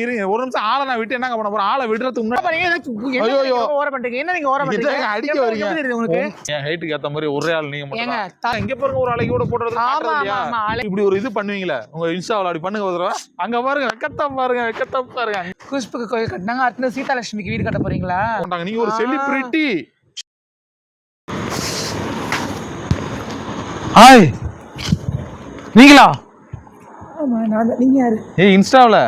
இருங்க ஒரு நிமிஷம் ஆளை நான் விட்டு என்னங்க பண்ண போறேன்? ஆளை விடுறதுக்கு முன்னாடி என்ன ஐயோ. ஓர பண்றீங்க? என்ன நீங்க ஓர பண்றீங்க? அடிக்க வரீங்க? உங்களுக்கு? என் ஹைட்டுக்கு ஏத்த மாதிரி ஒரே ஆள் நீங்க மட்டும் இங்க பாருங்க ஒரு அழகி கூட போடுறது ஆமா ஆமா இப்படி ஒரு இது பண்ணுவீங்களே? உங்க இன்ஸ்டாவில் அப்படி பண்ணுங்க ஒரு தடவை. அங்க பாருங்க வெக்கத்தா பாருங்க வெக்கத்தா பாருங்க. குஷ்புக்கு கோயில் கட்டினாங்க அடுத்த சீதாலட்சுமிக்கு வீடு கட்ட போறீங்களா. நீங்க ஒரு. செலிபிரிட்டி ஹாய் நீங்களா? ஆமா நான் தான் நீங்க யாரு? ஏய் இன்ஸ்டாவில்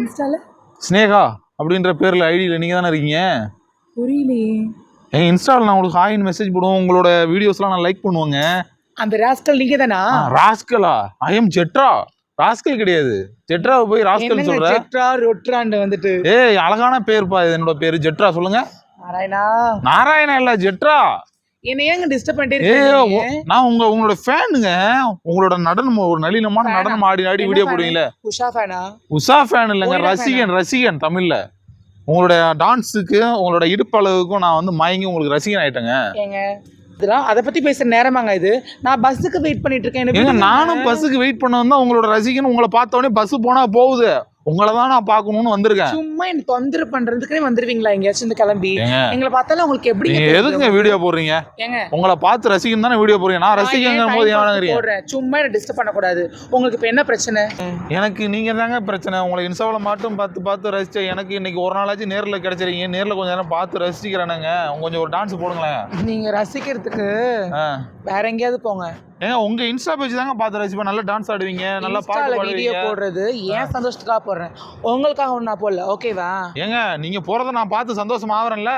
இன்ஸ்டால? ஸ்னேகா அப்படின்ற பேர்ல ஐடியில் நீங்க தானே இருக்கீங்க? புரியலையே. என் இன்ஸ்டாவில் நான் உங்களுக்கு ஹாய்னு மெசேஜ் போடுவோம். உங்களோட வீடியோஸ்லாம் நான் லைக் பண்ணுவேங்க. அந்த ராஸ்கல் நீங்க தானா? ராஸ்கலா ஐ எம் ஜெட்ரா ராஸ்கல் கிடையாது. ஜெட்ராவை போய் ராஸ்கல் சொல்ற? செட்ரா ரொட்ரான்னு வந்துட்டு? ஏய் அழகான பேர்ப்பா இது. என்னோட பேரு ஜெட்ரா சொல்லுங்க. நாராயணா? நாராயணா இல்ல ஜெட்ரா என்ன ஏங்க டிஸ்டர்ப் பண்ணிட்டே நான் உங்க உங்களோட ஃபேனுங்க உங்களோட நடனம் ஒரு நளினமான? நடனம் ஆடி ஆடி வீடியோ? போடுவீங்களே? உஷா ஃபேனா உஷா ஃபேன் இல்லைங்க ரசிகன் ரசிகன் தமிழ்ல. உங்களோட டான்ஸுக்கு உங்களோட இடுப்பளவுக்கும் நான் வந்து மயங்கி உங்களுக்கு ரசிகன் ஆயிட்டேங்க. இதெல்லாம் அதை பத்தி பேசுற நேரமாங்க இது. நான் பஸ்ஸுக்கு வெயிட் பண்ணிட்டு இருக்கேன். நானும் பஸ்ஸுக்கு வெயிட் பண்ண வந்தா உங்களோட ரசிகன். உங்களை பார்த்த உடனே பஸ் போனா போகுது. உங்களை தான் நான் பார்க்கணும்னு வந்திருக்கேன். சும்மா எனக்கு தொந்தரவு பண்றதுக்குனே வந்துருவீங்களா எங்கேயாச்சும் இந்த கிளம்பி? எங்களை பார்த்தாலும் உங்களுக்கு எப்படி நீங்க எதுக்குங்க வீடியோ போடுறீங்க? ஏங்க. உங்களை பார்த்து ரசிகன் தானே வீடியோ போடுறீங்க. நான் time போது போடுறேன்? சும்மா என்ன டிஸ்டர்ப் பண்ணக்கூடாது. உங்களுக்கு இப்ப என்ன பிரச்சனை? எனக்கு நீங்க தாங்க பிரச்சனை. உங்களை இன்ஸ்டாவில் மட்டும் பார்த்து பார்த்து ரசிச்ச எனக்கு இன்னைக்கு ஒரு நாளாச்சும் நேர்ல கிடைச்சிருக்கீங்க நேர்ல கொஞ்ச நேரம் பார்த்து ரசிக்கிறேனுங்க. கொஞ்சம் ஒரு டான்ஸ் போடுங்களேன். நீங்க ரசிக்கிறதுக்கு. வேற எங்கேயாவது போங்க. ஏங்க உங்க இன்ஸ்டா பேஜ் தாங்க பார்த்து ரசிப்பேன். நல்லா டான்ஸ் ஆடுவீங்க. நல்லா பாட்டு வீடியோ பாடுவீங்க. போடுறது ஏன் சந்தோஷத்துக்காக போடுறேன். உங்களுக்காக ஒன்று நான் போடல ஓகேவா ஏங்க நீங்கள் போகிறத நான் பார்த்து சந்தோஷம் ஆகுறேன்ல?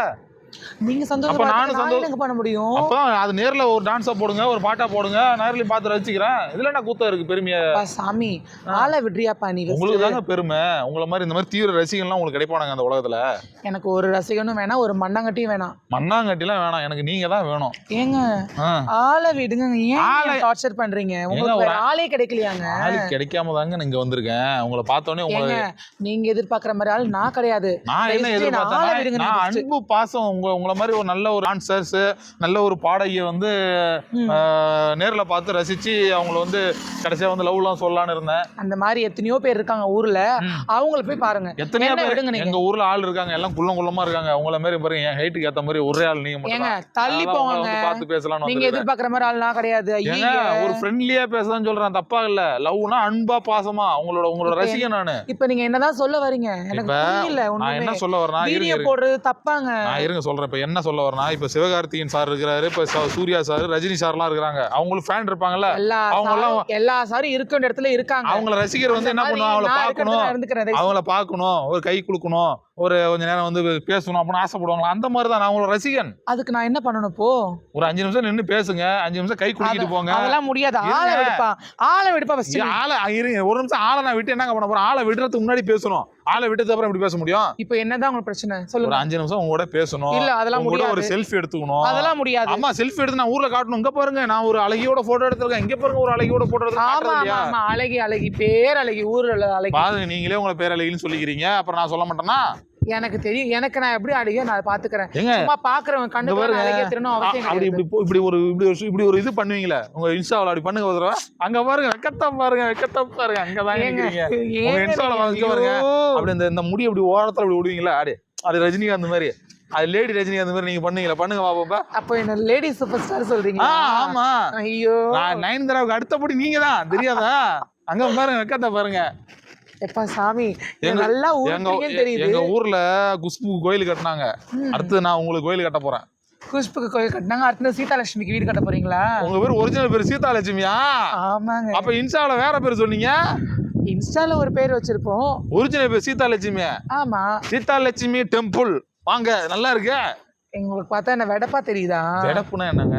நீங்க சந்தோஷம் நானும் சந்தோஷம் பண்ண முடியும்? அப்போ அது நேர்ல ஒரு டான்ஸா போடுங்க ஒரு பாட்டா போடுங்க நேர்லயும் பார்த்து ரசிக்கிறேன். இதுல என்ன கூத்தம் இருக்கு பெருமையா? சாமி ஆளை விடுறியாப்பா நீ. உங்களுக்கு தாங்க பெருமை. உங்களை மாதிரி இந்த மாதிரி தீவிர ரசிகன்லாம் உங்களுக்கு கிடைப்பானுங்க அந்த உலகத்துல. எனக்கு ஒரு ரசிகனும் வேணாம் ஒரு மண்ணாங்கட்டியும் வேணாம். மண்ணாங்கட்டிலாம் வேணாம். எனக்கு நீங்க தான் வேணும். ஏங்க. ஆளை விடுங்க ஆளை- ஏன் டார்ச்சர் பண்றீங்க உங்களுக்கு ஆளே கிடைக்கலையாங்க. ஆளு கிடைக்காம தாங்க நீங்க வந்திருக்கேன். உங்களை பார்த்தோன்னே உங்களை ஏங்க நீங்க எதிர்பார்க்குற மாதிரி ஆள் நான் கிடையாது. நான் என்ன எதிர்பார்த்தேன்? அன்பு பாசம் உங்க உங்களை மாதிரி ஒரு நல்ல ஒரு டான்சர்ஸ் நல்ல ஒரு பாடகியை வந்து நேர்ல பார்த்து ரசிச்சு அவங்கள வந்து கடைசியா வந்து லவ்லாம் சொல்லலாம்னு இருந்தேன். அந்த மாதிரி எத்தனையோ பேர் இருக்காங்க ஊர்ல. அவங்கள போய் பாருங்க. எத்தனையோ பேர் எங்க ஊர்ல ஆள் இருக்காங்க எல்லாம் குள்ளம் குள்ளமா இருக்காங்க. உங்கள மாதிரி பாருங்க என் ஹைட்டுக்கு ஏத்த மாதிரி ஒரே ஆள் நீங்க மட்டும். தள்ளி போங்க. பார்த்து பேசலாம்னு நீங்க. எதிர்பார்க்குற மாதிரி ஆள் நான் கிடையாது ஒரு ஃப்ரெண்ட்லியா பேசதான் சொல்றேன் தப்பா இல்ல. லவ்னா அன்பா பாசமா. உங்களோட உங்களோட ரசிகன் நானு. இப்ப நீங்க என்னதான் சொல்ல வரீங்க? எனக்கு புரியல நான் என்ன சொல்ல இருங்க வீடியோ. போடுறது தப்பாங்க. நான் இருங்க சொல்றேன். இப்ப என்ன சொல்ல வரேன்னா இப்ப சிவகார்த்திகேயன் சார் இருக்கிறாரு இப்ப சூர்யா சார் ரஜினி சார்லாம் இருக்கிறாங்க. அவங்களுக்கு ஃபேன் இருப்பாங்கல்ல. எல்லா அவங்க எல்லாம் சாரும் எல்லா சாரும் இருக்க இடத்துல இருக்காங்க. அவங்கள ரசிகர் வந்து என்ன பண்ணுவோம் அவங்கள பார்க்கணும். அவங்கள பார்க்கணும். ஒரு கை கொடுக்கணும் ஒரு கொஞ்ச நேரம் வந்து பேசணும் அப்படின்னு ஆசைப்படுவாங்களா? அந்த மாதிரி தான் நான் அவங்களோட ரசிகன். அதுக்கு நான் என்ன பண்ணணும் இப்போ ஒரு அஞ்சு நிமிஷம் நின்று பேசுங்க. அஞ்சு நிமிஷம் கை குலுக்கிட்டு போங்க. அதெல்லாம் முடியாது. ஆளை. விடுப்பா ஆளை விடுப்பா ஃபர்ஸ்ட் ஆளை இருங்க ஒரு நிமிஷம் ஆளை நான் விட்டு என்னங்க பண்ண போறேன்? ஆளை விடுறதுக்கு முன்னாடி பேசணும். ஆளை விட்டதுக்கு அப்புறம் எப்படி பேச முடியும்? இப்போ என்னதான் உங்களுக்கு பிரச்சனை? ஒரு சொல்லுங்க அஞ்சு நிமிஷம் உங்க கூட பேசணும். இல்ல அதெல்லாம் கூட ஒரு செல்ஃபி எடுத்துக்கணும். அதெல்லாம் முடியாது. ஆமா செல்ஃபி எடுத்து நான் ஊர்ல காட்டணும். இங்க பாருங்க நான் ஒரு அழகியோட போட்டோ எடுத்திருக்கேன். இங்க பாருங்க ஒரு அழகியோட போட்டோ எடுத்து ஆமா அழகி அழகி. பேர் அழகி ஊர்ல அழகி. பாருங்க நீங்களே உங்களை பேர் அழகின்னு சொல்லிக்கிறீங்க. அப்புறம் நான் சொல்ல மாட்டேன்னா? எனக்கு தெரியும். எனக்கு நான் எப்படி அழகியோ நான் ஏங்க சும்மா பாக்குறவன் இங்க கண்ணு பாருங்க. அவசியம் அப்படி இப்படி இப்படி ஒரு இப்படி ஒரு இப்படி ஒரு இது பண்ணுவீங்களே. உங்க இன்ஸ்டாவில் அப்படி பண்ணுங்க ஒரு தடவை. அங்க பாருங்க வெக்கத்தா பாருங்க வெக்கத்தா பாருங்க. இன்ஸ்டால நீங்க- வாங்க பாருங்க. அப்படி இந்த இந்த முடி அப்படி ஓரத்துல அப்படி விடுவீங்களா அடி அது ரஜினிகாந்த் மாதிரி. அது லேடி ரஜினிகாந்த் மாதிரி நீங்க பண்ணுவீங்களா. பண்ணுங்க பாப்பா அப்போ என்ன லேடி சூப்பர் ஸ்டார் சொல்றீங்க ஆமா. ஐயோ. நயன்தாராவுக்கு அடுத்தபடி நீங்க தான் தெரியாதா? அங்க பாருங்க வெக்கத்தை பாருங்க. எப்பா சாமி? நல்லா எங்க ஊருக்கீங்கன்னு தெரியுது. எங்க ஊர்ல குஷ்பு கோயில் கட்டினாங்க. அடுத்து நான் உங்களுக்கு கோயில் கட்ட போறேன். குஷ்புக்கு கோயில் கட்டினாங்க அடுத்த சீதாலட்சுமிக்கு வீடு கட்ட போறீங்களா? உங்க பேர் ஒரிஜினல் பேர் சீதாலட்சுமியா? ஆமாங்க. அப்ப இன்ஸ்டால வேற பேர் சொன்னீங்க. இன்ஸ்டால ஒரு பேர் வச்சிருப்போம். ஒரிஜினல் பேர் சீதாலட்சுமி ஆமா. சீதாலட்சுமி டெம்பிள் வாங்க நல்லா இருக்கு? உங்களுக்கு பார்த்தா என்ன வெடப்பா தெரியுதா? கிடப்புனா என்னங்க?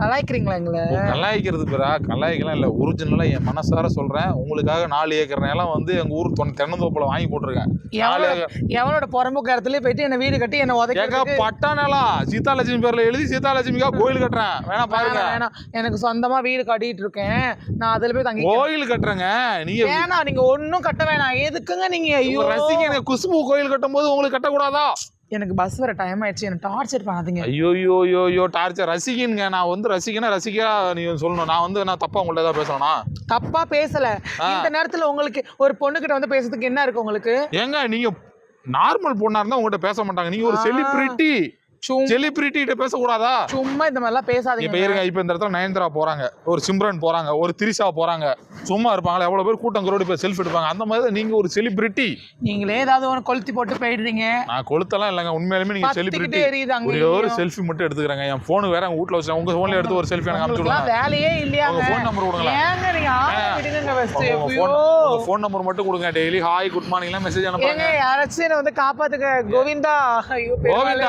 கலாய்க்கிறீங்களா எங்களை? கலாய்க்கிறது பேரா கலாய்க்கலாம் இல்ல. ஒரிஜினலா என் மனசார சொல்றேன். உங்களுக்காக நாலு ஏக்கர் நிலம் வந்து எங்க ஊர் தொன் தென்னந்தோப்புல வாங்கி போட்டிருக்கேன். நாலு ஏக்கர். எவனோட புறம்புக்கு இடத்துல போயிட்டு என்ன வீடு கட்டி என்ன உதைக்க பட்டா நிலம். சீதாலட்சுமி பேர்ல எழுதி சீதாலட்சுமிக்கா கோயில் கட்டுறேன். வேணா பாருங்க. வேணாம். எனக்கு சொந்தமா வீடு கட்டிட்டு இருக்கேன். நான் அதுல போய் தங்கி கோயில் கட்டுறேங்க. நீங்க வேணாம் நீங்க ஒண்ணும் கட்ட வேணாம். எதுக்குங்க நீங்க? ஐயோ. உங்க ரசிகங்க குஷ்பு கோயில் கட்டும் போது உங்களுக்கு கட்டக்கூடாதா? எனக்கு பஸ் வர டைம் ஆயிடுச்சு. எனக்கு டார்ச்சர் பண்ணாதீங்க. ஐயோ ஐயோ ஐயோ ஐயோ டார்ச்சர் ரசிகனுங்க. நான் வந்து ரசிகனா ரசிகா நீ சொல்லணும். நான் வந்து நான் தப்பா உங்கள்ட்ட ஏதாவது பேசணும்னா? தப்பா பேசல. இந்த நேரத்துல உங்களுக்கு ஒரு பொண்ணு கிட்ட வந்து பேசுறதுக்கு என்ன இருக்கு உங்களுக்கு? ஏங்க நீங்க நார்மல் பொண்ணா இருந்தா உங்கள்ட்ட பேச மாட்டாங்க. நீங்க ஒரு. செலிபிரிட்டி செலிபிரிட்டி கிட்ட பேசக்கூடாதா? சும்மா இந்த மாதிரிலாம் இப்ப பேசாதீங்க இருங்க இப்ப இந்த இடத்துல நயன்தரா போறாங்க ஒரு சிம்ரன் போறாங்க ஒரு திரிஷா போறாங்க சும்மா இருப்பாங்களா? எவ்வளவு பேர் கூட்டம் கரோடி போய் செல்ஃபி எடுப்பாங்க? அந்த மாதிரி நீங்க ஒரு செலிபிரிட்டி நீங்களே ஏதாவது ஒன்று கொளுத்தி போட்டு போயிடுறீங்க. நான் கொளுத்தலாம் இல்லைங்க உண்மையாலுமே நீங்க செலிபிரிட்டி ஒரே ஒரு செல்ஃபி மட்டும் எடுத்துக்கிறேங்க. என் போன் வேற வீட்ல வச்சு உங்க போன்ல எடுத்து ஒரு செல்ஃபி எனக்கு அனுப்பிச்சு வேலையே இல்லையாங்க. உங்க ஃபோன் நம்பர் உங்க ஃபோன் நம்பர் மட்டும் கொடுங்க. டெய்லி ஹாய் குட் மார்னிங்லாம் மெசேஜ் ஏங்க அனுப்புங்க யாராச்சும் வந்து காப்பாத்துங்க. கோவிந்தா. ஐயோ பெருமாளே.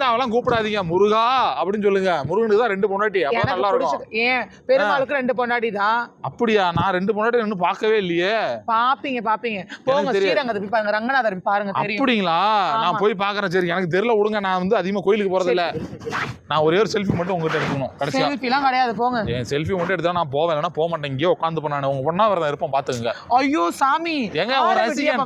கோவிந்தாவா கோவிந்தாவெல்லாம் கூப்பிடாதீங்க. முருகா அப்படின்னு சொல்லுங்க. முருகனுக்கு தான் ரெண்டு பொண்டாட்டி. அப்ப நல்லா இருக்கும். ஏன்? பெருமாளுக்கு ரெண்டு பொண்டாடி தான் அப்படியா? நான் ரெண்டு பொண்டாட்டி இன்னும் பார்க்கவே இல்லையே. பாப்பீங்க பாப்பீங்க போங்க. ஸ்ரீரங்கத்தை போய் பாருங்க. ரங்கநாதர் பாருங்க அப்படிங்களா? நான் போய் பாக்குறேன் சரி எனக்கு தெரியல விடுங்க. நான் வந்து அதிகமா கோயிலுக்கு போறது இல்ல நான் ஒரே ஒரு செல்ஃபி மட்டும் உங்ககிட்ட எடுக்கணும் கடைசியா. செல்ஃபிலாம் கிடையாது போங்க. என் செல்ஃபி மட்டும் எடுத்தா நான் போவேன். இல்லைன்னா போக மாட்டேன். இங்கேயே உட்காந்து பண்ணானு உங்க பொண்ணா வரதான் இருப்போம் பாத்துக்கங்க ஐயோ சாமி. எங்க ஒரு ரசிகன்?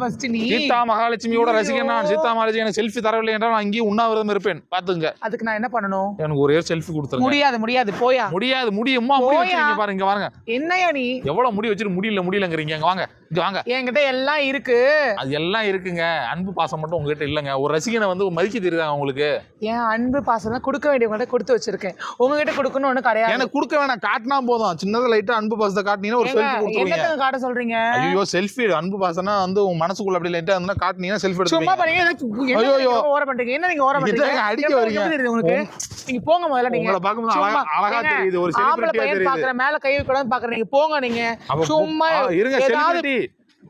சீதா மகாலட்சுமியோட ரசிகன் நான். சீதா மகாலட்சுமி எனக்கு செல்ஃபி தரவில்லை என்றால் நான் இங்கேயும் உண்ணாவிரதம் இருப்பேன். பாத்துங்க அதுக்கு நான் என்ன பண்ணணும்? எனக்கு ஒரே செல்ஃபி கொடுத்துருங்க. முடியாது முடியாது. போயா? முடியாது முடியுமா. முடி போயா. வச்சிருக்கீங்க பாருங்க இங்க வாங்க. என்னையா நீ? எவ்வளவு முடி வச்சிட்டு முடியல முடியலங்கிறீங்க. இங்க வாங்க இங்க வாங்க. என்கிட்ட எல்லாம் இருக்கு. அது எல்லாம் இருக்குங்க. அன்பு பாசம் மட்டும் உங்ககிட்ட இல்லைங்க. ஒரு ரசிகனை வந்து மதிக்க தெரியுதாங்க உங்களுக்கு? என் அன்பு பாசம் கொடுக்க வேண்டியவங்கள்ட்ட கொடுத்து வச்சிருக்கேன். உங்ககிட்ட கொடுக்கணும் ஒண்ணு கிடையாது. எனக்கு கொடுக்க வேணாம். காட்டினா போதும். சின்னதா லைட்டா அன்பு பாசத்தை காட்டினீங்கன்னா ஒரு செல்ஃபி கொடுத்துருவீங்க. காட்ட சொல்றீங்க? ஐயோ செல்ஃபி அன்பு பாசம்னா வந்து உங்க மனசுக்குள்ள அப்படி லைட்டா இருந்தா காட்டினீங்கன்னா செல்ஃபி சும்மா எடுத்துருவீங்க பண்ணீங்க. ஐயோ. ஓர பண்றீங்க? என்ன நீங்க ஓர இதுதாங்க பண்றீங்க? அடிக்க வரீங்க. உங்களுக்கு? நீங்க போங்க முதல்ல நீங்க உங்களை பார்க்கும்போது சும்மா, அழகா தெரியுது ஒரு செலிபிரிட்டியா தெரியுது. பாக்குற மேல கை வைக்கூடாது பாக்குறேன் நீங்க போங்க நீங்க. சும்மா இருங்க செலிபிரிட்டி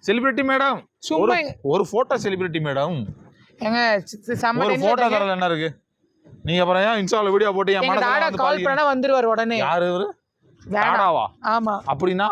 செலிபிரிட்டி மேடம் சும்மா ஒரு போட்டோ செலிபிரிட்டி மேடம் ஏங்க ஒரு போட்டோ. தரல என்ன இருக்கு? நீங்க அப்புறம் ஏன் இன்ஸ்டால வீடியோ போட்டு என் மனசுல வந்து கால் பண்ணா வந்துருவாரு உடனே. யாரு இவரு? ஆமா. அப்படின்னா?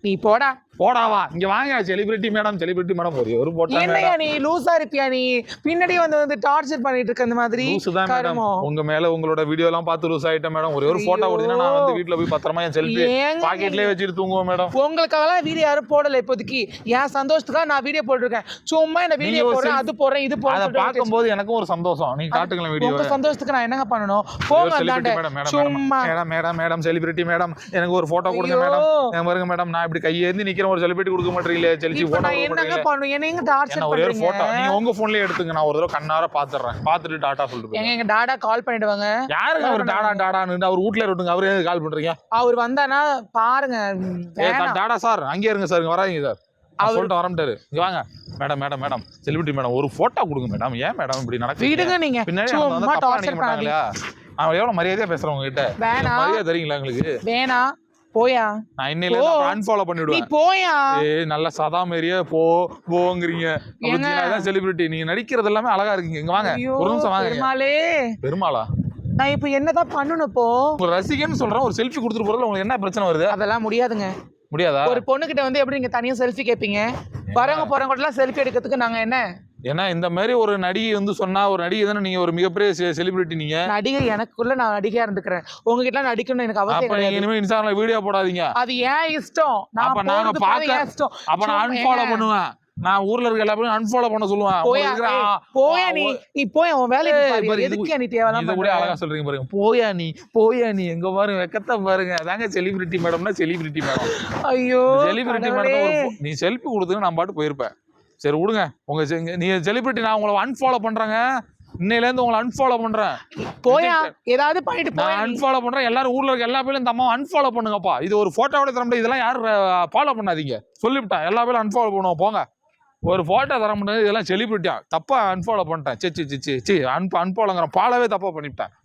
நீ போடா. போடாவா? இங்க வாங்க செலிபிரிட்டி மேடம் செலிபிரிட்டி மேடம் ஒரு ஒரு போட்டோ என்னையா நீ? லூசா இருப்பியா நீ? பின்னாடி வந்து வந்து டார்ச்சர் பண்ணிட்டு இருக்க இந்த மாதிரி. லூசு தான் மேடம். உங்க மேல உங்களோட வீடியோ எல்லாம் பார்த்து லூஸ் ஆயிட்டேன் மேடம் ஒரே ஒரு போட்டோ. கொடுத்தீங்கன்னா நான் வந்து வீட்ல போய் பத்திரமா என் செல்ஃபி பாக்கெட்லயே வச்சுட்டு தூங்குவோம் மேடம் உங்களுக்காகலாம் வீடியோ யாரும் போடல இப்போதைக்கு. என் சந்தோஷத்துக்காக நான் வீடியோ போட்டிருக்கேன். சும்மா இந்த வீடியோ போடுறேன் அது போடுறேன் இது அத போடுறேன் பார்க்கும்போது எனக்கும் ஒரு சந்தோஷம். நீங்க காட்டுங்களேன் வீடியோ உங்க சந்தோஷத்துக்கு நான் என்னங்க பண்ணணும்? போங்க அந்தாண்ட. சும்மா. Madam madam madam celebrity madam எனக்கு ஒரு போட்டோ கொடுங்க மேடம் பாருங்க மேடம் நான் இப்படி கையேந்தி நிக்கிறேன். ஒரு செலிபிரிட்டி கொடுக்க மாட்டீங்களே இப்ப போட்டோ என்னங்க பண்ணணும் என்ன என்ன டார்ச்சர் ஒரே ஒரு போட்டோ நீங்க உங்க போன்லயே எடுத்துங்க. நான் ஒரு தடவை கண்ணார பாத்துறேன். பாத்துட்டு டாடா சொல்லிட்டு எங்க. எங்க டாடா கால் பண்ணிடுவாங்க. யாருங்க அவர் டாடா டாடான்னு அவர் வீட்ல இருக்கட்டும். அவரே கால் பண்றீங்க? அவர் வந்தானா பாருங்க டாடா சார் அங்கே இருங்க சார் வராதீங்க சார் சொல்லிட்டு வரமாட்டாரு இங்க வாங்க. Madam madam madam celebrity madam ஒரு போட்டோ கொடுங்க மேடம் ஏன் மேடம் இப்படி நடக்குது விடுங்க நீங்க. பின்னாடி டார்ச்சர் மாட்டாங்களா நான் எவ்வளவு மரியாதையா பேசுறேன் உங்ககிட்ட வேணாம். மரியாதை தெரியுங்களா உங்களுக்கு? வேணாம். போயா? நான் இன்னையில போ. அன்ஃபாலோ நீ பண்ணிவிடுவேன் போயா? ஏய் நல்ல சதா மாரியே போ போங்கிறீங்க. ஏங்க? தான் செலிபிரிட்டி நீங்க நடிக்கிறது எல்லாமே அழகா இருக்கீங்க. இங்க வாங்க. ஒரு நிமிஷம் வாங்க. பெருமாளே. பெருமாளா? நான் இப்போ என்னதான் பண்ணணும் இப்போ? உங்க ரசிகன்னு சொல்றேன். ஒரு செல்ஃபி கொடுத்துட்டு போறதுல உங்களுக்கு என்ன பிரச்சனை வருது? அதெல்லாம் முடியாதுங்க. முடியாதா? ஒரு பொண்ணுகிட்ட வந்து எப்படி நீங்க தனியா செல்ஃபி கேட்பீங்க வரவங்க போறவங்க கூட செல்ஃபி எடுக்கிறதுக்கு நாங்க என்ன? ஏன்னா இந்த மாதிரி ஒரு நடிகை வந்து சொன்னா ஒரு நடிகை தானே நீங்க ஒரு மிகப்பெரிய செலிபிரிட்டி நீங்க. நடிகை எனக்குள்ள நான் நடிகையா இருந்துக்கிறேன். உங்ககிட்ட நடிக்கணும்னு எனக்கு அவசியம் கிடையாது. இனிமே இன்ஸ்டாகிராம்ல வீடியோ போடாதீங்க. அது ஏன் இஷ்டம்? நான் நாங்க பார்க்க- இஷ்டம்? அப்ப நான் அன்ஃபாலோ? பண்ணுவேன். நான் ஊர்ல இருக்க எல்லா பேரும் அன்ஃபாலோ பண்ண சொல்லுவேன். போயா நீ. நீ போய் உன் வேலையை எதுக்கு நீ தேவையில்லாம இதை கூட? அழகா சொல்றீங்க பாருங்க. போயா நீ போயா நீ. எங்க பாருங்க வெக்கத்தை பாருங்க. அதாங்க செலிபிரிட்டி மேடம்னா செலிபிரிட்டி மேடம் ஐயோ செலிபிரிட்டி. மேடம் நீ செல்ஃபி கொடுத்துங்க நான் பாட்டு போயிருப்பேன். சரி விடுங்க. உங்க செ- நீ செலிபிரிட்டி நான் உங்களை அன்ஃபாலோ பண்றேங்க. இன்னையில இருந்து உங்களை அன்ஃபாலோ பண்றேன். போயா? ஏதாவது பண்ணிட்டு நான். அன்ஃபாலோ பண்றேன். எல்லாரும் ஊர்ல இருக்க எல்லா பேரும் இந்த அம்மா அன்ஃபாலோ பண்ணுங்கப்பா. இது ஒரு போட்டோவோட தர முடியாது இதெல்லாம் யாரும் ஃபாலோ பண்ணாதீங்க. சொல்லிவிட்டேன். எல்லா பேரும் அன்ஃபாலோ பண்ணுவோம். போங்க. ஒரு போட்டோ தர முடியாது இதெல்லாம் செலிபிரிட்டியா தப்பா அன்ஃபாலோ பண்ணிட்டேன். சி சி சி சி அன் அன்ஃபாலோங்கிற பாலவே தப்பா பண்ணிவிட்டேன்.